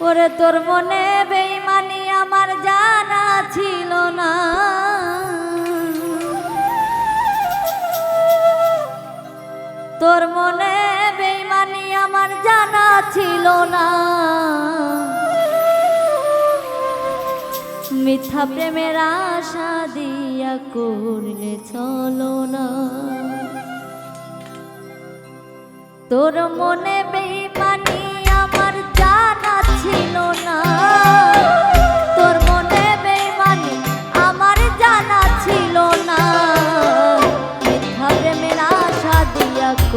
ওরে তোর মনে বেইমানি আমার জানা ছিল না। তোর মনে বেইমানি আমার জানা ছিল না। মিথ্যা প্রেমের আশা দিয়া করলে চলো না। তোর মনে বেই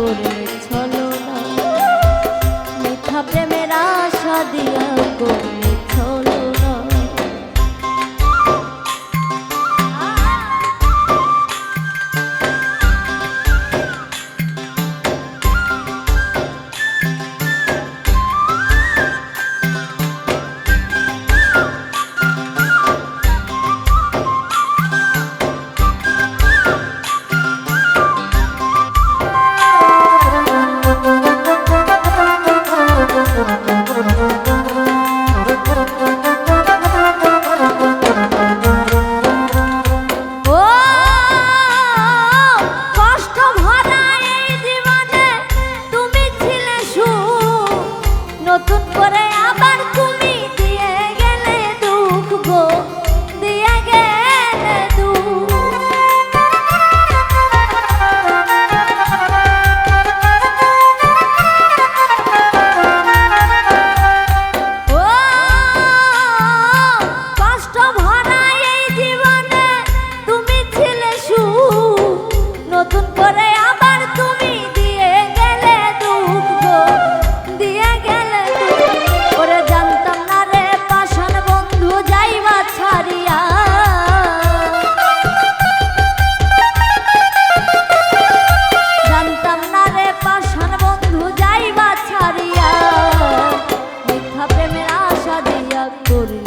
করে করল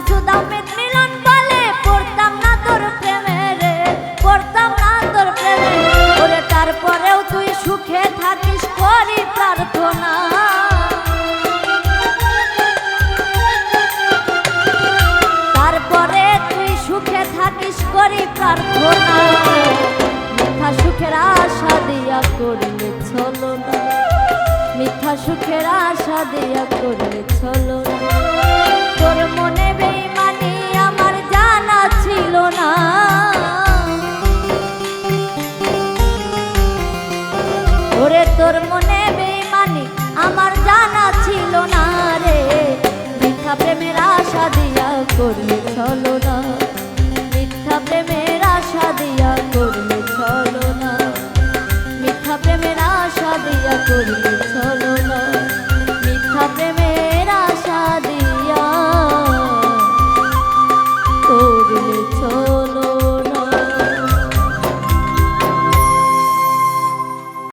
做到。সুখের আশা দিয়া করলে চলো তোর মনে বেমানি আমার জানা ছিল না। ওরে, তোর মনে বেমানি আমার জানা ছিল না রে। মিথ্যা প্রেমের আশা দিয়া করলে চলো না। মিথ্যা প্রেমের আশা দিয়া করলে চলো না। মিথ্যা প্রেমের আশা দিয়া করলে